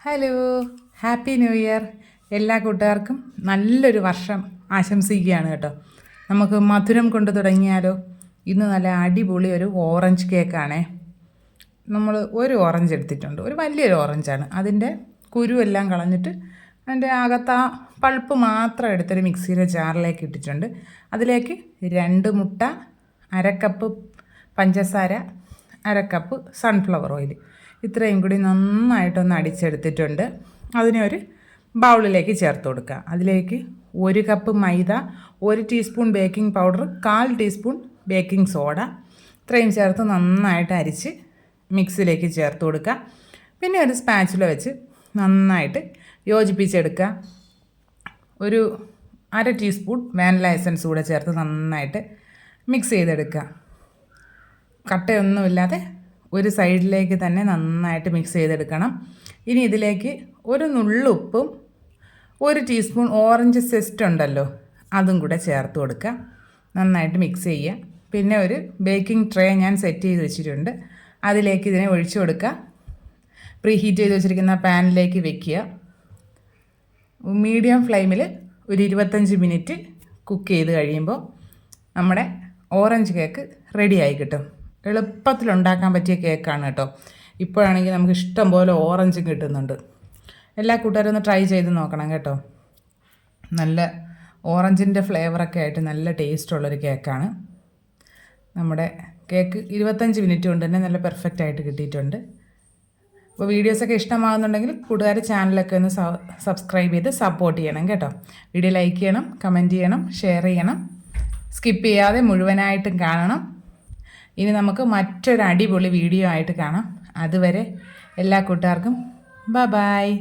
Hello happy new year എല്ലാ കൂട്ടുകാർക്കും നല്ലൊരു വർഷം ആശംസിക്കുകയാണ് കേട്ടോ. നമുക്ക് മധുരം കൊണ്ട് തുടങ്ങിയാലോ? ഇന്ന് നല്ല അടിപൊളി ഒരു ഓറഞ്ച് കേക്കാണേ നമ്മൾ ഒരു ഓറഞ്ച് എടുത്തിട്ടുണ്ട്. ഒരു വലിയൊരു ഓറഞ്ചാണ് അതിന്റെ കുരുവെല്ലാം കളഞ്ഞിട്ട് അതിന്റെ അകത്ത് ആ പൾപ്പ് മാത്രം എടുത്തൊരു മിക്സിയിലെ ജാറിലേക്ക് ഇട്ടിട്ടുണ്ട്. അതിലേക്ക് രണ്ട് മുട്ട അരക്കപ്പ് പഞ്ചസാര അരക്കപ്പ് സൺഫ്ലവർ ഓയിൽ ഇത്രയും കൂടി നന്നായിട്ടൊന്ന് അടിച്ചെടുത്തിട്ടുണ്ട്. അതിനെ ഒരു ബൗളിലേക്ക് ചേർത്ത് കൊടുക്കുക. അതിലേക്ക് ഒരു കപ്പ് മൈദ ഒരു ടീസ്പൂൺ ബേക്കിംഗ് പൗഡർ കാൽ ടീസ്പൂൺ ബേക്കിംഗ് സോഡ ഇത്രയും ചേർത്ത് നന്നായിട്ട് അരിച്ച് മിക്സിലേക്ക് ചേർത്ത് കൊടുക്കുക. പിന്നെ ഒരു സ്പാച്ചില വെച്ച് നന്നായിട്ട് യോജിപ്പിച്ചെടുക്കുക. ഒരു അര ടീസ്പൂൺ വാനില എസൻസ് കൂടെ ചേർത്ത് നന്നായിട്ട് മിക്സ് ചെയ്തെടുക്കുക. കട്ടയൊന്നുമില്ലാതെ ഒരു സൈഡിലേക്ക് തന്നെ നന്നായിട്ട് മിക്സ് ചെയ്തെടുക്കണം. ഇനി ഇതിലേക്ക് ഒരു നുള്ളുപ്പും ഒരു ടീസ്പൂൺ ഓറഞ്ച് സെസ്റ്റ് ഉണ്ടല്ലോ അതും കൂടെ ചേർത്ത് കൊടുക്കുക. നന്നായിട്ട് മിക്സ് ചെയ്യുക. പിന്നെ ഒരു ബേക്കിംഗ് ട്രേ ഞാൻ സെറ്റ് ചെയ്ത് വെച്ചിട്ടുണ്ട്. അതിലേക്ക് ഇതിനെ ഒഴിച്ചു കൊടുക്കുക. പ്രീ ഹീറ്റ് ചെയ്ത് വെച്ചിരിക്കുന്ന പാനിലേക്ക് വെക്കുക. മീഡിയം ഫ്ലെയിമിൽ ഒരു ഇരുപത്തഞ്ച് മിനിറ്റ് കുക്ക് ചെയ്ത് കഴിയുമ്പോൾ നമ്മുടെ ഓറഞ്ച് കേക്ക് റെഡിയായി കിട്ടും. എളുപ്പത്തിൽ ഉണ്ടാക്കാൻ പറ്റിയ കേക്കാണ് കേട്ടോ. ഇപ്പോഴാണെങ്കിൽ നമുക്ക് ഇഷ്ടം പോലെ ഓറഞ്ചും കിട്ടുന്നുണ്ട്. എല്ലാ കൂട്ടുകാരും ഒന്ന് ട്രൈ ചെയ്ത് നോക്കണം കേട്ടോ. നല്ല ഓറഞ്ചിന്റെ ഫ്ലേവറൊക്കെ ആയിട്ട് നല്ല ടേസ്റ്റുള്ളൊരു കേക്കാണ്. നമ്മുടെ കേക്ക് ഇരുപത്തഞ്ച് മിനിറ്റ് കൊണ്ട് തന്നെ നല്ല പെർഫെക്റ്റ് ആയിട്ട് കിട്ടിയിട്ടുണ്ട്. അപ്പോൾ വീഡിയോസൊക്കെ ഇഷ്ടമാകുന്നുണ്ടെങ്കിൽ കൂട്ടുകാർ ചാനലൊക്കെ ഒന്ന് സബ്സ്ക്രൈബ് ചെയ്ത് സപ്പോർട്ട് ചെയ്യണം കേട്ടോ. വീഡിയോ ലൈക്ക് ചെയ്യണം കമന്റ് ചെയ്യണം ഷെയർ ചെയ്യണം. സ്കിപ്പ് ചെയ്യാതെ മുഴുവനായിട്ടും കാണണം. ഇനി നമുക്ക് മറ്റൊരു അടിപൊളി വീഡിയോ ആയിട്ട് കാണാം. അതുവരെ എല്ലാ കൂട്ടുകാർക്കും ബ ബായ്